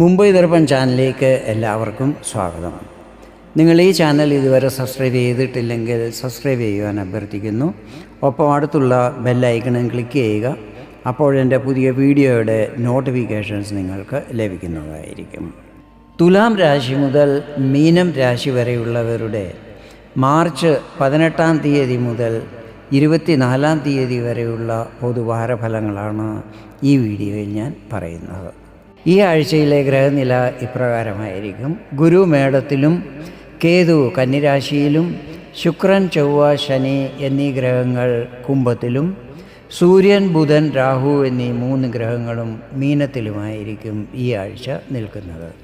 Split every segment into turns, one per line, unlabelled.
മുംബൈ ദർപ്പൺ ചാനലിലേക്ക് എല്ലാവർക്കും സ്വാഗതം. നിങ്ങൾ ഈ ചാനൽ ഇതുവരെ സബ്സ്ക്രൈബ് ചെയ്തിട്ടില്ലെങ്കിൽ സബ്സ്ക്രൈബ് ചെയ്യുവാൻ അഭ്യർത്ഥിക്കുന്നു. ഒപ്പം അടുത്തുള്ള ബെല്ലൈക്കണും ക്ലിക്ക് ചെയ്യുക. അപ്പോഴെന്റെ പുതിയ വീഡിയോയുടെ നോട്ടിഫിക്കേഷൻസ് നിങ്ങൾക്ക് ലഭിക്കുന്നതായിരിക്കും. തുലാം രാശി മുതൽ മീനം രാശി വരെയുള്ളവരുടെ മാർച്ച് പതിനെട്ടാം തീയതി മുതൽ ഇരുപത്തിനാലാം തീയതി വരെയുള്ള പൊതുവാരഫലങ്ങളാണ് ഈ വീഡിയോയിൽ ഞാൻ പറയുന്നത്. ഈ ആഴ്ചയിലെ ഗ്രഹനില ഇപ്രകാരമായിരിക്കും. ഗുരു മേടത്തിലും കേതു കന്നിരാശിയിലും ശുക്രൻ ചൊവ്വ ശനി എന്നീ ഗ്രഹങ്ങൾ കുംഭത്തിലും സൂര്യൻ ബുധൻ രാഹു എന്നീ മൂന്ന് ഗ്രഹങ്ങളും മീനത്തിലുമായിരിക്കും ഈ ആഴ്ച നിൽക്കുന്നത്.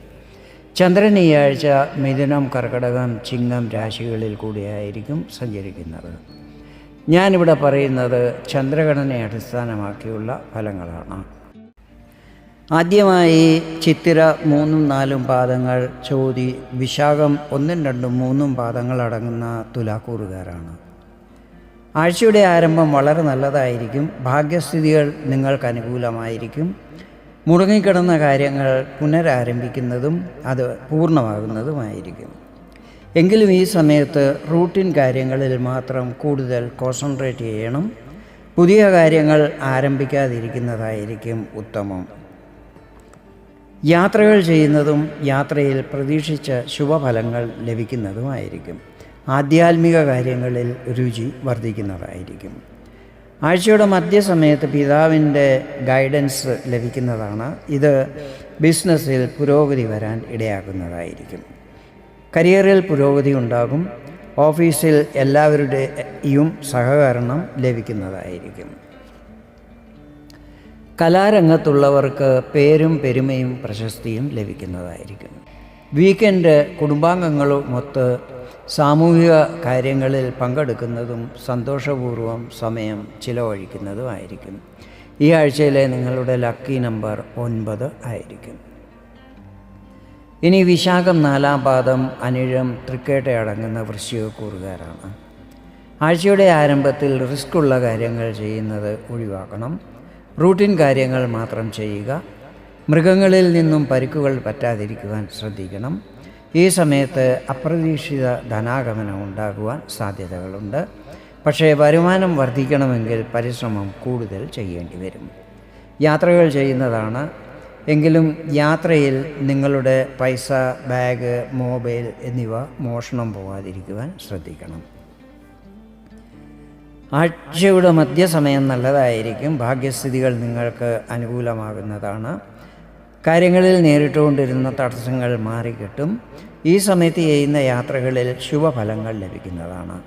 ചന്ദ്രൻ ഈ ആഴ്ച മിഥുനം കർക്കടകം ചിങ്ങം രാശികളിൽ കൂടിയായിരിക്കും സഞ്ചരിക്കുന്നത്. ഞാനിവിടെ പറയുന്നത് ചന്ദ്രഗണനെ അടിസ്ഥാനമാക്കിയുള്ള ഫലങ്ങളാണ്. ആദ്യമായി ചിത്തിര മൂന്നും നാലും പാദങ്ങൾ ചോതി വിശാഖം ഒന്നും രണ്ടും മൂന്നും പാദങ്ങൾ അടങ്ങുന്ന തുലാക്കൂറുകാരാണ്. ആഴ്ചയുടെ ആരംഭം വളരെ നല്ലതായിരിക്കും. ഭാഗ്യസ്ഥിതികൾ നിങ്ങൾക്ക് അനുകൂലമായിരിക്കും. മുടങ്ങിക്കിടന്ന കാര്യങ്ങൾ പുനരാരംഭിക്കുന്നതും അത് പൂർണമാകുന്നതുമായിരിക്കും. എങ്കിലും ഈ സമയത്ത് റൂട്ടീൻ കാര്യങ്ങളിൽ മാത്രം കൂടുതൽ കോൺസെൻട്രേറ്റ് ചെയ്യണം. പുതിയ കാര്യങ്ങൾ ആരംഭിക്കാതിരിക്കുന്നതായിരിക്കും ഉത്തമം. യാത്രകൾ ചെയ്യുന്നതും യാത്രയിൽ പ്രതീക്ഷിച്ച ശുഭഫലങ്ങൾ ലഭിക്കുന്നതുമായിരിക്കും. ആധ്യാത്മിക കാര്യങ്ങളിൽ രുചി വർദ്ധിക്കുന്നതായിരിക്കും. ആഴ്ചയുടെ മധ്യസമയത്ത് പിതാവിന്റെ ഗൈഡൻസ് ലഭിക്കുന്നതാണ്. ഇത് ബിസിനസ്സിൽ പുരോഗതി വരാൻ ഇടയാക്കുന്നതായിരിക്കും. കരിയറിൽ പുരോഗതി ഉണ്ടാകും. ഓഫീസിൽ എല്ലാവരുടെയും സഹകരണം ലഭിക്കുന്നതായിരിക്കും. കലാരംഗത്തുള്ളവർക്ക് പേരും പെരുമയും പ്രശസ്തിയും ലഭിക്കുന്നതായിരിക്കും. വീക്കെൻഡ് കുടുംബാംഗങ്ങളുമൊത്ത് സാമൂഹിക കാര്യങ്ങളിൽ പങ്കെടുക്കുന്നതും സന്തോഷപൂർവം സമയം ചിലവഴിക്കുന്നതുമായിരിക്കും. ഈ ആഴ്ചയിലെ നിങ്ങളുടെ ലക്കി നമ്പർ ഒൻപത് ആയിരിക്കും. ഇനി വിശാഖം നാലാം പാദം അനിഴം തൃക്കേട്ട അടങ്ങുന്ന വൃശ്ചികക്കൂറുകാരാണ്. ആഴ്ചയുടെ ആരംഭത്തിൽ റിസ്ക് ഉള്ള കാര്യങ്ങൾ ചെയ്യുന്നത് ഒഴിവാക്കണം. റൂട്ടീൻ കാര്യങ്ങൾ മാത്രം ചെയ്യുക. മൃഗങ്ങളിൽ നിന്നും പരിക്കുകൾ പറ്റാതിരിക്കുവാൻ ശ്രദ്ധിക്കണം. ഈ സമയത്ത് അപ്രതീക്ഷിത ധനാഗമനം ഉണ്ടാകുവാൻ സാധ്യതകളുണ്ട്. പക്ഷേ വരുമാനം വർദ്ധിക്കണമെങ്കിൽ പരിശ്രമം കൂടുതൽ ചെയ്യേണ്ടി വരും. യാത്രകൾ ചെയ്യുന്നതാണ്. എങ്കിലും യാത്രയിൽ നിങ്ങളുടെ പൈസ ബാഗ് മൊബൈൽ എന്നിവ മോഷണം പോകാതിരിക്കുവാൻ ശ്രദ്ധിക്കണം. ആഴ്ചയുടെ മധ്യസമയം നല്ലതായിരിക്കും. ഭാഗ്യസ്ഥിതികൾ നിങ്ങൾക്ക് അനുകൂലമാകുന്നതാണ്. കാര്യങ്ങളിൽ നേരിട്ടുകൊണ്ടിരുന്ന തടസ്സങ്ങൾ മാറിക്കിട്ടും. ഈ സമയത്ത് ചെയ്യുന്ന യാത്രകളിൽ ശുഭഫലങ്ങൾ ലഭിക്കുന്നതാണ്.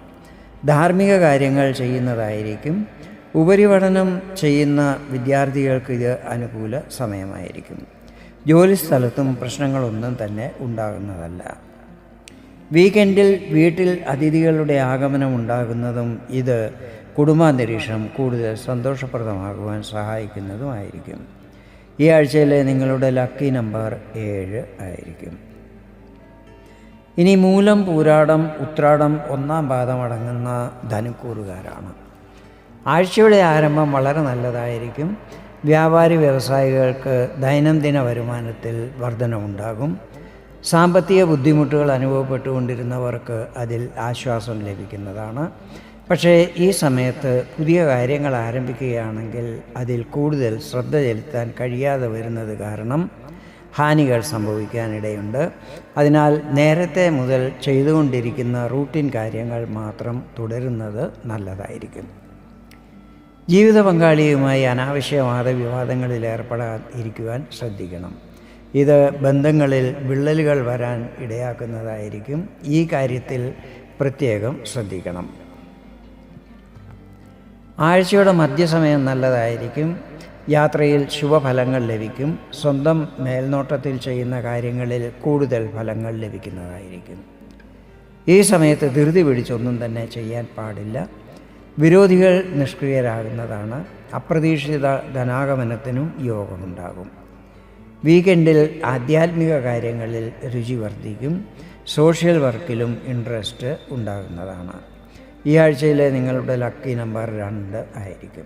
ധാർമ്മിക കാര്യങ്ങൾ ചെയ്യുന്നതായിരിക്കും. ഉപരിപഠനം ചെയ്യുന്ന വിദ്യാർത്ഥികൾക്ക് ഇത് അനുകൂല സമയമായിരിക്കും. ജോലിസ്ഥലത്തും പ്രശ്നങ്ങളൊന്നും തന്നെ ഉണ്ടാകുന്നതല്ല. വീക്കെൻഡിൽ വീട്ടിൽ അതിഥികളുടെ ആഗമനം ഉണ്ടാകുന്നതും ഇത് കുടുംബാന്തരീക്ഷം കൂടുതൽ സന്തോഷപ്രദമാകുവാൻ സഹായിക്കുന്നതുമായിരിക്കും. ഈ ആഴ്ചയിലെ നിങ്ങളുടെ ലക്കി നമ്പർ ഏഴ് ആയിരിക്കും. ഇനി മൂലം പൂരാടം ഉത്രാടം ഒന്നാം പാദം അടങ്ങുന്ന ധനുക്കൂറുകാരാണ്. ആഴ്ചയുടെ ആരംഭം വളരെ നല്ലതായിരിക്കും. വ്യാപാരി വ്യവസായികൾക്ക് ദൈനംദിന വരുമാനത്തിൽ വർധനമുണ്ടാകും. സാമ്പത്തിക ബുദ്ധിമുട്ടുകൾ അനുഭവപ്പെട്ടുകൊണ്ടിരുന്നവർക്ക് അതിൽ ആശ്വാസം ലഭിക്കുന്നതാണ്. പക്ഷേ ഈ സമയത്ത് പുതിയ കാര്യങ്ങൾ ആരംഭിക്കുകയാണെങ്കിൽ അതിൽ കൂടുതൽ ശ്രദ്ധ ചെലുത്താൻ കഴിയാതെ വരുന്നത് കാരണം ഹാനികൾ സംഭവിക്കാനിടയുണ്ട്. അതിനാൽ നേരത്തെ മുതൽ ചെയ്തുകൊണ്ടിരിക്കുന്ന റൂട്ടീൻ കാര്യങ്ങൾ മാത്രം തുടരുന്നത് നല്ലതായിരിക്കും. ജീവിത പങ്കാളിയുമായി അനാവശ്യ വാദവിവാദങ്ങളിൽ ഏർപ്പെടാതിരിക്കുവാൻ ശ്രദ്ധിക്കണം. ഇത് ബന്ധങ്ങളിൽ വിള്ളലുകൾ വരാൻ ഇടയാക്കുന്നതായിരിക്കും. ഈ കാര്യത്തിൽ പ്രത്യേകം ശ്രദ്ധിക്കണം. ആഴ്ചയുടെ മധ്യസമയം നല്ലതായിരിക്കും. യാത്രയിൽ ശുഭഫലങ്ങൾ ലഭിക്കും. സ്വന്തം മേൽനോട്ടത്തിൽ ചെയ്യുന്ന കാര്യങ്ങളിൽ കൂടുതൽ ഫലങ്ങൾ ലഭിക്കുന്നതായിരിക്കും. ഈ സമയത്ത് ധൃതി പിടിച്ചൊന്നും തന്നെ ചെയ്യാൻ പാടില്ല. വിരോധികൾ നിഷ്ക്രിയരാകുന്നതാണ്. അപ്രതീക്ഷിത ധനാഗമനത്തിനും യോഗമുണ്ടാകും. വീക്കെൻഡിൽ ആധ്യാത്മിക കാര്യങ്ങളിൽ രുചി വർദ്ധിക്കും സോഷ്യൽ വർക്കിലും ഇൻട്രസ്റ്റ് ഉണ്ടാകുന്നതാണ്. ഈ ആഴ്ചയിലെ നിങ്ങളുടെ ലക്കി നമ്പർ രണ്ട് ആയിരിക്കും.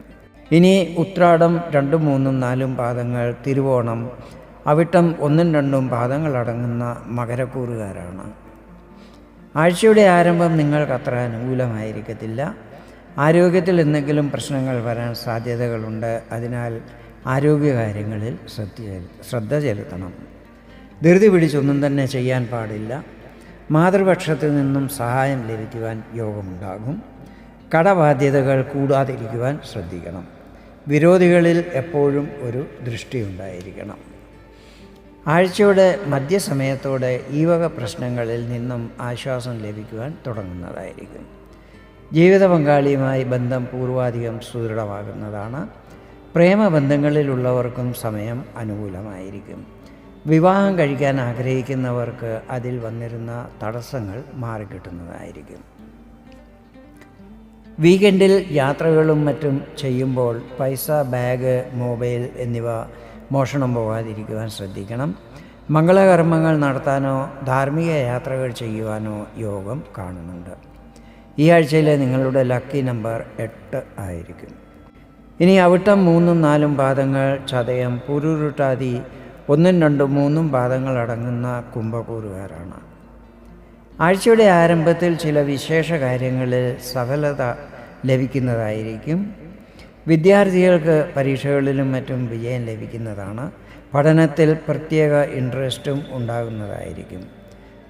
ഇനി ഉത്രാടം രണ്ടും മൂന്നും നാലും പാദങ്ങൾ തിരുവോണം അവിട്ടം ഒന്നും രണ്ടും പാദങ്ങളടങ്ങുന്ന മകരക്കൂറുകാരാണ്. ആഴ്ചയുടെ ആരംഭം നിങ്ങൾക്കത്ര അനുകൂലമായിരിക്കത്തില്ല. ആരോഗ്യത്തിൽ എന്തെങ്കിലും പ്രശ്നങ്ങൾ വരാൻ സാധ്യതകളുണ്ട്. അതിനാൽ ആരോഗ്യകാര്യങ്ങളിൽ ശ്രദ്ധ ശ്രദ്ധ ചെലുത്തണം. ധൃതി പിടിച്ചൊന്നും തന്നെ ചെയ്യാൻ പാടില്ല. മാതൃപക്ഷത്തിൽ നിന്നും സഹായം ലഭിക്കുവാൻ യോഗമുണ്ടാകും. കടബാധ്യതകൾ കൂടാതിരിക്കുവാൻ ശ്രദ്ധിക്കണം. വിരോധികളിൽ എപ്പോഴും ഒരു ദൃഷ്ടി ഉണ്ടായിരിക്കണം. ആഴ്ചയുടെ മധ്യസമയത്തോടെ ഈ വക പ്രശ്നങ്ങളിൽ നിന്നും ആശ്വാസം ലഭിക്കുവാൻ തുടങ്ങുന്നതായിരിക്കും. ജീവിത പങ്കാളിയുമായി ബന്ധം പൂർവാധികം സുദൃഢമാകുന്നതാണ്. പ്രേമബന്ധങ്ങളിലുള്ളവർക്കും സമയം അനുകൂലമായിരിക്കും. വിവാഹം കഴിക്കാൻ ആഗ്രഹിക്കുന്നവർക്ക് അതിൽ വന്നിരുന്ന തടസ്സങ്ങൾ മാറിക്കിട്ടുന്നതായിരിക്കും. വീക്കെൻഡിൽ യാത്രകളും മറ്റും ചെയ്യുമ്പോൾ പൈസ ബാഗ് മൊബൈൽ എന്നിവ മോഷണം പോകാതിരിക്കുവാൻ ശ്രദ്ധിക്കണം. മംഗളകർമ്മങ്ങൾ നടത്താനോ ധാർമ്മിക യാത്രകൾ ചെയ്യുവാനോ യോഗം കാണുന്നുണ്ട്. ഈ ആഴ്ചയിലെ നിങ്ങളുടെ ലക്കി നമ്പർ എട്ട് ആയിരിക്കും. ഇനി അവിട്ടം മൂന്നും നാലും പാദങ്ങൾ ചതയം പുരുരുട്ടാതി ഒന്നും രണ്ടും മൂന്നും പാദങ്ങൾ അടങ്ങുന്ന കുംഭകൂറുകാരാണ്. ആഴ്ചയുടെ ആരംഭത്തിൽ ചില വിശേഷ കാര്യങ്ങളിൽ സഫലത ലഭിക്കുന്നതായിരിക്കും. വിദ്യാർത്ഥികൾക്ക് പരീക്ഷകളിലും മറ്റും വിജയം ലഭിക്കുന്നതാണ്. പഠനത്തിൽ പ്രത്യേക ഇൻട്രസ്റ്റും ഉണ്ടാകുന്നതായിരിക്കും.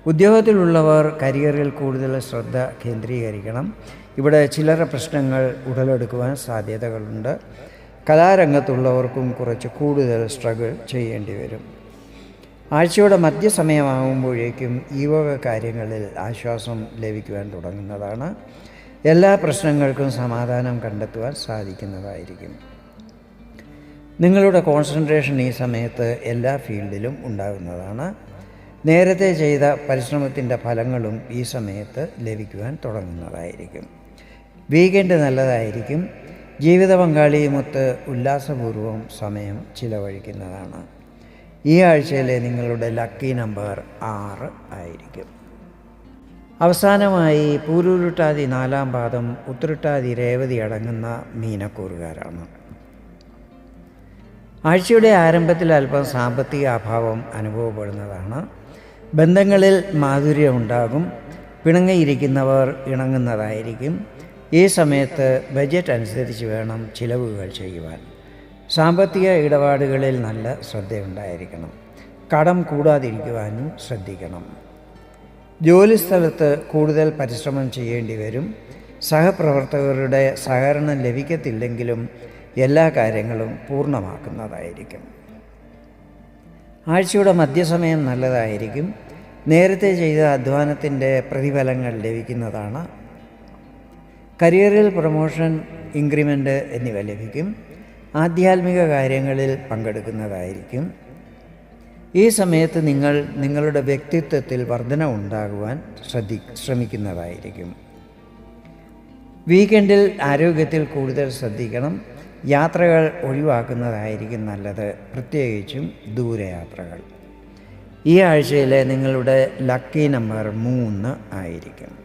ഉദ്യോഗത്തിലുള്ളവർ കരിയറിൽ കൂടുതൽ ശ്രദ്ധ കേന്ദ്രീകരിക്കണം. ഇവിടെ ചിലര പ്രശ്നങ്ങൾ ഉടലെടുക്കുവാൻ സാധ്യതകളുണ്ട്. കലാരംഗത്തുള്ളവർക്കും കുറച്ച് കൂടുതൽ സ്ട്രഗിൾ ചെയ്യേണ്ടി വരും. ആഴ്ചയുടെ മധ്യസമയമാകുമ്പോഴേക്കും ഈ വക കാര്യങ്ങളിൽ ആശ്വാസം ലഭിക്കുവാൻ തുടങ്ങുന്നതാണ്. എല്ലാ പ്രശ്നങ്ങൾക്കും സമാധാനം കണ്ടെത്തുവാൻ സാധിക്കുന്നതായിരിക്കും. നിങ്ങളുടെ കോൺസെൻട്രേഷൻ ഈ സമയത്ത് എല്ലാ ഫീൽഡിലും ഉണ്ടാകുന്നതാണ്. നേരത്തെ ചെയ്ത പരിശ്രമത്തിന്റെ ഫലങ്ങളും ഈ സമയത്ത് ലഭിക്കുവാൻ തുടങ്ങുന്നതായിരിക്കും. വീക്കെൻഡ് നല്ലതായിരിക്കും. ജീവിത പങ്കാളിയുമൊത്ത് ഉല്ലാസപൂർവം സമയം ചിലവഴിക്കുന്നതാണ്. ഈ ആഴ്ചയിലെ നിങ്ങളുടെ ലക്കി നമ്പർ ആറ് ആയിരിക്കും. അവസാനമായി പൂരൂരുട്ടാതി നാലാം പാദം ഉത്തരട്ടാതി രേവതി അടങ്ങുന്ന മീനക്കൂറുകാരാണ്. ആഴ്ചയുടെ ആരംഭത്തിൽ അല്പം സാമ്പത്തിക അഭാവം അനുഭവപ്പെടുന്നതാണ്. ബന്ധങ്ങളിൽ മാധുര്യം ഉണ്ടാകും. പിണങ്ങിയിരിക്കുന്നവർ ഇണങ്ങുന്നതായിരിക്കും. ഈ സമയത്ത് ബജറ്റ് അനുസരിച്ച് വേണം ചിലവുകൾ ചെയ്യുവാൻ. സാമ്പത്തിക ഇടപാടുകളിൽ നല്ല ശ്രദ്ധയുണ്ടായിരിക്കണം. കടം കൂടാതിരിക്കുവാനും ശ്രദ്ധിക്കണം. ജോലിസ്ഥലത്ത് കൂടുതൽ പരിശ്രമം ചെയ്യേണ്ടി വരും. സഹപ്രവർത്തകരുടെ സഹകരണം ലഭിക്കത്തില്ലെങ്കിലും എല്ലാ കാര്യങ്ങളും പൂർണമാക്കുന്നതായിരിക്കും. ആഴ്ചയുടെ മധ്യസമയം നല്ലതായിരിക്കും. നേരത്തെ ചെയ്ത അധ്വാനത്തിന്റെ പ്രതിഫലങ്ങൾ ലഭിക്കുന്നതാണ് കരിയറിൽ പ്രൊമോഷൻ ഇൻക്രിമെന്റ് എന്നിവ ലഭിക്കും. ആധ്യാത്മിക കാര്യങ്ങളിൽ പങ്കെടുക്കുന്നതായിരിക്കും. ഈ സമയത്ത് നിങ്ങൾ നിങ്ങളുടെ വ്യക്തിത്വത്തിൽ വർധന ഉണ്ടാകുവാൻ ശ്രദ്ധി ശ്രമിക്കുന്നതായിരിക്കും. വീക്കെൻഡിൽ ആരോഗ്യത്തിൽ കൂടുതൽ ശ്രദ്ധിക്കണം. യാത്രകൾ ഒഴിവാക്കുന്നതായിരിക്കും നല്ലത്. പ്രത്യേകിച്ചും ദൂരയാത്രകൾ. ഈ ആഴ്ചയിലെ നിങ്ങളുടെ ലക്കി നമ്പർ മൂന്ന് ആയിരിക്കും.